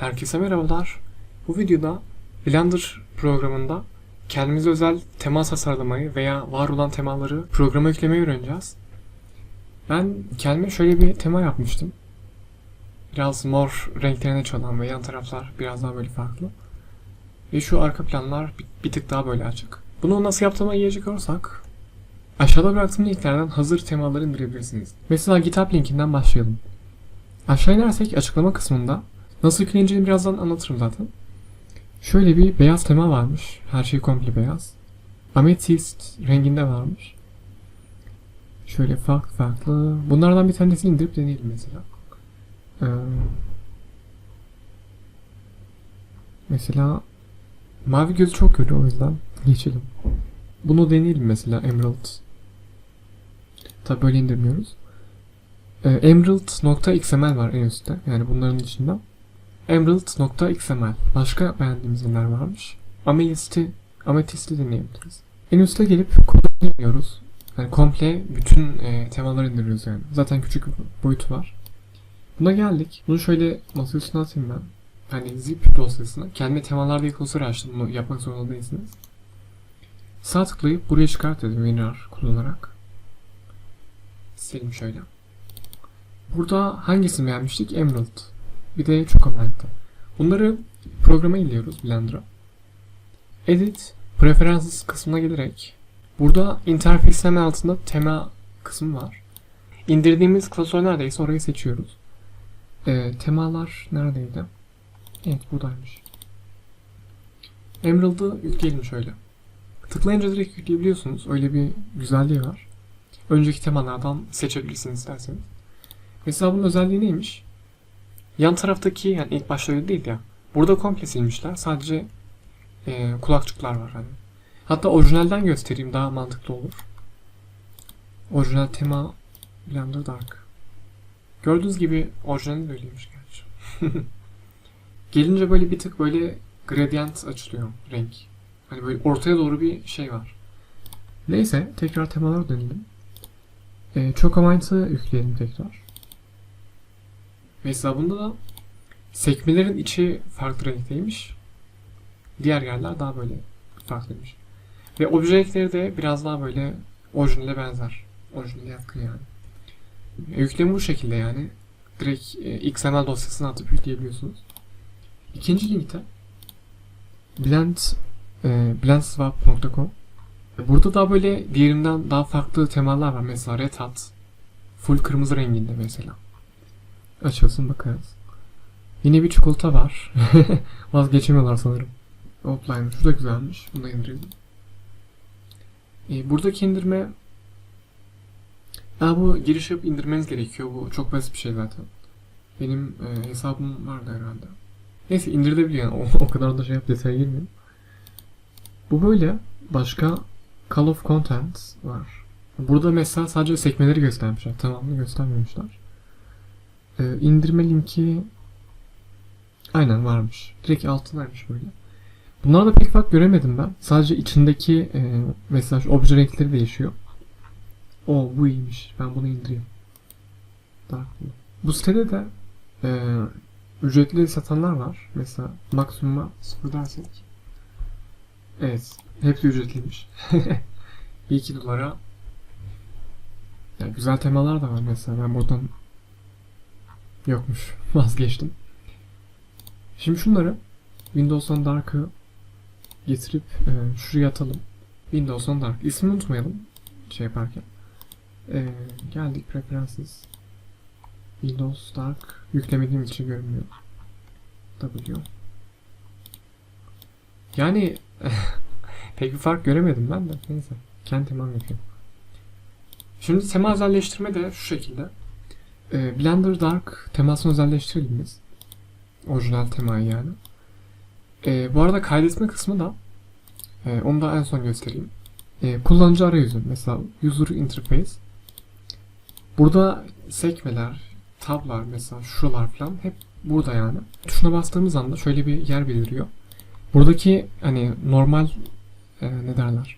Herkese merhabalar. Bu videoda Blender programında kendimize özel tema tasarlamayı veya var olan temaları programa yüklemeyi öğreneceğiz. Ben kendime şöyle bir tema yapmıştım. Biraz mor renklerine çalan ve yan taraflar biraz daha böyle farklı. Ve şu arka planlar bir, bir tık daha böyle açık. Bunu nasıl yaptığıma gelecek olursak aşağıda bıraktığım linklerden hazır temaları indirebilirsiniz. Mesela GitHub linkinden başlayalım. Aşağı inersek açıklama kısmında nasıl yükleneceğini birazdan anlatırım zaten. Şöyle bir beyaz tema varmış. Her şey komple beyaz. Amethyst renginde varmış. Şöyle farklı farklı. Bunlardan bir tanesini indirip deneyelim mesela. Ee, mesela mavi gözü çok kötü o yüzden geçelim. Bunu deneyelim mesela Emerald. Tabi böyle indirmiyoruz. Ee, Emerald.xml var en üstte. Yani bunların içinde. Emerald.xml. Başka beğendiğimiz neler varmış? Amethyst'i, Amethyst'i deneyebiliriz. En üste gelip kodu indirmiyoruz. Yani komple bütün e, temaları indiriyoruz yani. Zaten küçük bir boyutu var. Buna geldik. Bunu şöyle masa üstüne atayım ben. Hani zip dosyasına. Kendi temalarda ilk klasörü açtım. Bunu yapmak zorunda değilsiniz. Sağ tıklayıp buraya çıkart dedim WinRAR kullanarak. Silelim şöyle. Burada hangisini beğenmiştik? Emerald. Bir de çok amaçlı. Bunları programa iliyoruz Blender'a. Edit, Preferences kısmına gelerek burada interface hemen altında tema kısmı var. İndirdiğimiz klasör neredeyse orayı seçiyoruz. Ee, temalar neredeydi? Evet buradaymış. Emerald'ı yükleyelim şöyle. Tıklayınca direkt yükleyebiliyorsunuz. Öyle bir güzelliği var. Önceki temalardan seçebilirsiniz isterseniz. Mesela bunun özelliği neymiş? Yan taraftaki yani ilk başta öyle değil ya. Burada komple silmişler. Sadece e, kulakçıklar var hani. Hatta orijinalden göstereyim daha mantıklı olur. Orijinal tema Blender Dark. Gördüğünüz gibi orijinali de öyleymiş gerçi. Gelince böyle bir tık böyle gradient açılıyor renk. Hani böyle ortaya doğru bir şey var. Neyse tekrar temalara dönelim. Çok amaçlı yükleyelim tekrar. Mesela bunda da sekmelerin içi farklı renkteymiş. Diğer yerler daha böyle farklıymış. Ve obje de biraz daha böyle orijinale benzer. Orijinale yakın yani. E, yüklemi bu şekilde yani. Direkt e, XML dosyasına atıp yükleyebiliyorsunuz. İkinci linkte blend e, blendswap.com Burada daha böyle diğerinden daha farklı temalar var. Mesela Red Hat. Full kırmızı renginde mesela. Açılsın bakarız. Yine bir çikolata var. Vazgeçemiyorlar sanırım. Offline. Şu da güzelmiş. Bunu da indirelim. Ee, buradaki indirme Aa, bu giriş yapıp indirmeniz gerekiyor. Bu çok basit bir şey zaten. Benim e, hesabım vardı herhalde. Neyse indirebiliyor yani. O, o kadar da şey yap detaya girmeyeyim. Bu böyle. Başka Call of Content var. Burada mesela sadece sekmeleri göstermişler. Tamamını göstermemişler. Ee, indirme linki aynen varmış. Direkt altındaymış böyle. Bunlarda pek fark göremedim ben. Sadece içindeki e, mesela obje renkleri değişiyor. O bu iyiymiş. Ben bunu indireyim. Dark Blue. Bu sitede de e, ücretli satanlar var. Mesela maksimuma sıfır dersek. Evet. Hepsi ücretliymiş. 1-2 dolara ya güzel temalar da var mesela. Ben buradan yokmuş. Vazgeçtim. Şimdi şunları Windows'tan Dark'ı getirip e, şuraya atalım. Windows'tan Dark. İsmini unutmayalım şey yaparken. E, geldik Preferences. Windows Dark yüklemediğim için görünmüyor. W. Yani pek bir fark göremedim ben de. Neyse. Kendi temam yapayım. Şimdi tema özelleştirme de şu şekilde. E, Blender Dark temasını özelleştirelim biz. Orijinal temayı yani. E, bu arada kaydetme kısmı da e, onu da en son göstereyim. E, kullanıcı arayüzü mesela user interface. Burada sekmeler, tablar mesela şuralar falan hep burada yani. Tuşuna bastığımız anda şöyle bir yer beliriyor. Buradaki hani normal e, ne derler?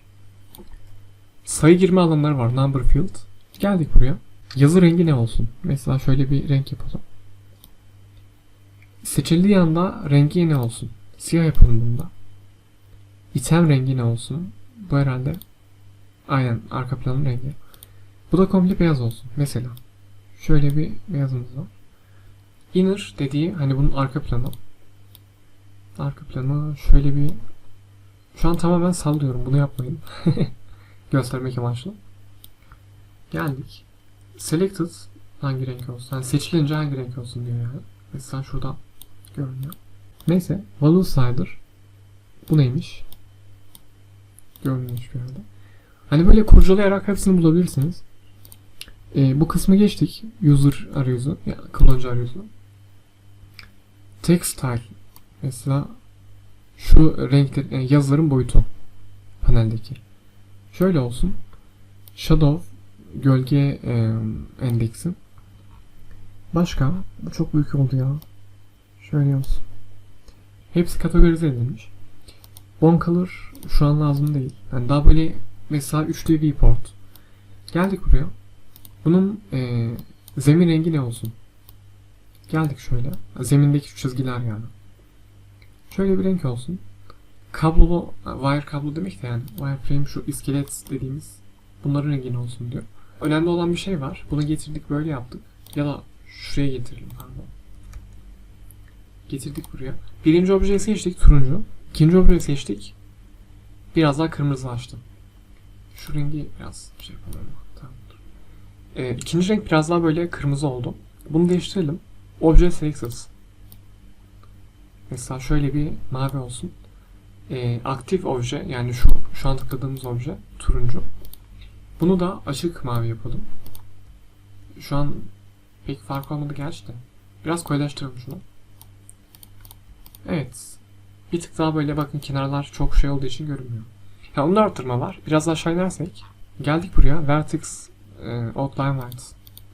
Sayı girme alanları var. Number field. Geldik buraya. Yazı rengi ne olsun? Mesela şöyle bir renk yapalım. Seçildiği anda rengi ne olsun? Siyah yapalım bunda. İtem rengi ne olsun? Bu herhalde. Aynen arka planın rengi. Bu da komple beyaz olsun. Mesela. Şöyle bir beyazımız var. Inner dediği hani bunun arka planı. Arka planı şöyle bir şu an tamamen sallıyorum. Bunu yapmayın. Göstermek amaçlı. Geldik. Selected hangi renk olsun? Yani seçilince hangi renk olsun diyor yani. Mesela şurada görünüyor. Neyse. Value Slider. Bu neymiş? Görünüyor bir yerde. Hani böyle kurcalayarak hepsini bulabilirsiniz. Ee, bu kısmı geçtik. User arayüzü. Yani kullanıcı arayüzü. Text style. Mesela şu renkler, yani yazıların boyutu paneldeki. Şöyle olsun. Shadow gölge e, endeksi. Başka? Bu çok büyük oldu ya. Şöyle olsun. Hepsi kategorize edilmiş. Bone color şu an lazım değil. Yani daha böyle mesela üçlü viewport. Geldik buraya. Bunun e, zemin rengi ne olsun? Geldik şöyle. Zemindeki şu çizgiler yani. Şöyle bir renk olsun. Kablolu, wire kablo demek de yani wireframe şu iskelet dediğimiz bunların rengi ne olsun diyor. Önemli olan bir şey var. Bunu getirdik böyle yaptık. Ya da şuraya getirelim pardon. Getirdik buraya. Birinci objeyi seçtik turuncu. İkinci objeyi seçtik. Biraz daha kırmızılaştı. Şu rengi biraz şey yapalım. Tamam. Ee, ikinci renk biraz daha böyle kırmızı oldu. Bunu değiştirelim. Obje selected. Mesela şöyle bir mavi olsun. Ee, aktif obje yani şu şu an tıkladığımız obje turuncu. Bunu da açık mavi yapalım. Şu an pek fark olmadı gerçi. Biraz koyulaştıralım şunu. Evet. Bir tık daha böyle bakın kenarlar çok şey olduğu için görünmüyor. Ya onun da artırma var. Biraz aşağı inersek. Geldik buraya. Vertex e, Outline Light.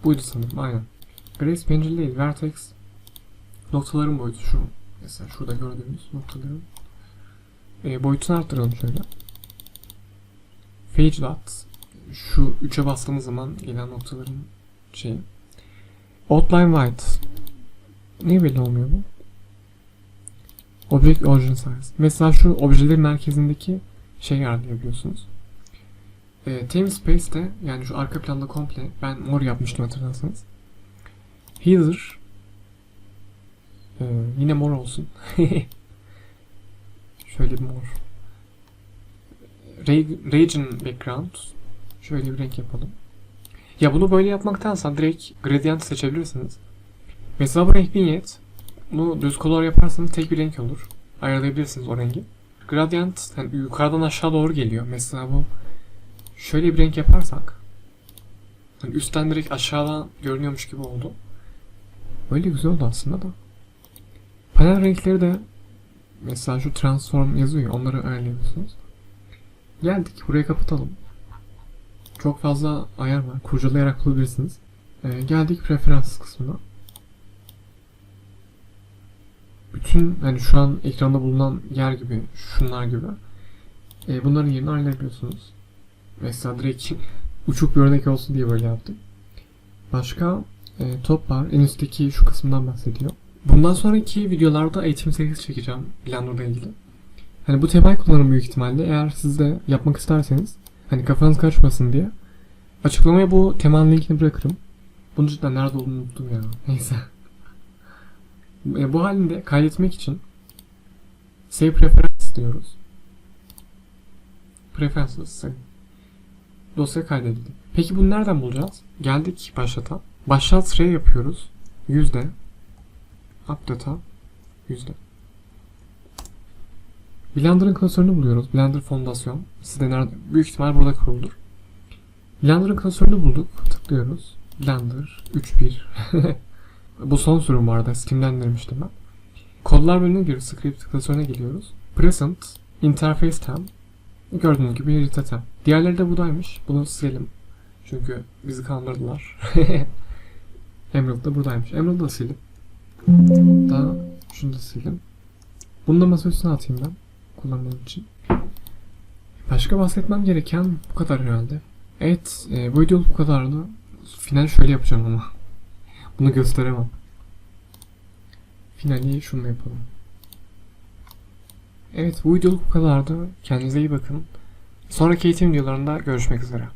Buydu sanırım aynen. Grace Pencil değil. Vertex noktaların boyutu şu. Mesela şurada gördüğümüz noktaların e, boyutunu arttıralım şöyle. Page dot şu 3'e bastığımız zaman gelen noktaların şeyi. Outline white. Niye belli olmuyor bu? Object origin size. Mesela şu objelerin merkezindeki şey ayarlayabiliyorsunuz. E, Theme Space'de yani şu arka planda komple ben mor yapmıştım hatırlarsanız. Header e, yine mor olsun. Şöyle bir mor. Region background Şöyle bir renk yapalım. Ya bunu böyle yapmaktansa direkt gradient seçebilirsiniz. Mesela bu renk vignette. Bunu düz color yaparsanız tek bir renk olur. Ayarlayabilirsiniz o rengi. Gradient yani yukarıdan aşağı doğru geliyor. Mesela bu şöyle bir renk yaparsak hani üstten direkt aşağıdan görünüyormuş gibi oldu. Böyle güzel oldu aslında da. Panel renkleri de mesela şu transform yazıyor ya onları ayarlayabiliyorsunuz. Geldik burayı kapatalım. Çok fazla ayar var. Kurcalayarak bulabilirsiniz. Ee, geldik preferans kısmına. Bütün hani şu an ekranda bulunan yer gibi, şunlar gibi. E, bunların yerini ayarlayabiliyorsunuz. Mesela direkt uçuk bir örnek olsun diye böyle yaptım. Başka e, top var. En üstteki şu kısımdan bahsediyor. Bundan sonraki videolarda eğitim serisi çekeceğim Blender'la ilgili. Hani bu temel kullanım büyük ihtimalle. Eğer siz de yapmak isterseniz Hani kafanız karışmasın diye. Açıklamaya bu temanın linkini bırakırım. Bunun cidden nerede olduğunu unuttum ya. Neyse. E, bu halinde kaydetmek için Save Preferences diyoruz. Preferences save. Dosya kaydedildi. Peki bunu nereden bulacağız? Geldik başlata. Başlat R yapıyoruz. Yüzde. Update'a. Yüzde. Blender'ın klasörünü buluyoruz. Blender Fondasyon. Sizde nerede? Büyük ihtimal burada kuruludur. Blender'ın klasörünü bulduk. Tıklıyoruz. Blender 3.1 Bu son sürüm vardı. Steam'den indirmiştim ben. Kodlar bölümüne giriyoruz. Script klasörüne geliyoruz. Present Interface Tem Gördüğünüz gibi Irita Tem. Diğerleri de buradaymış. Bunu silelim. Çünkü bizi kandırdılar. Emerald da buradaymış. Emerald da sildim. Daha şunu da sildim. Bunu da masa üstüne atayım ben kullanmam için. Başka bahsetmem gereken bu kadar herhalde. Evet, e, bu videoluk bu kadardı. Final şöyle yapacağım ama. Bunu gösteremem. finali şunu yapalım. Evet bu videoluk bu kadardı. Kendinize iyi bakın. Sonraki eğitim videolarında görüşmek üzere.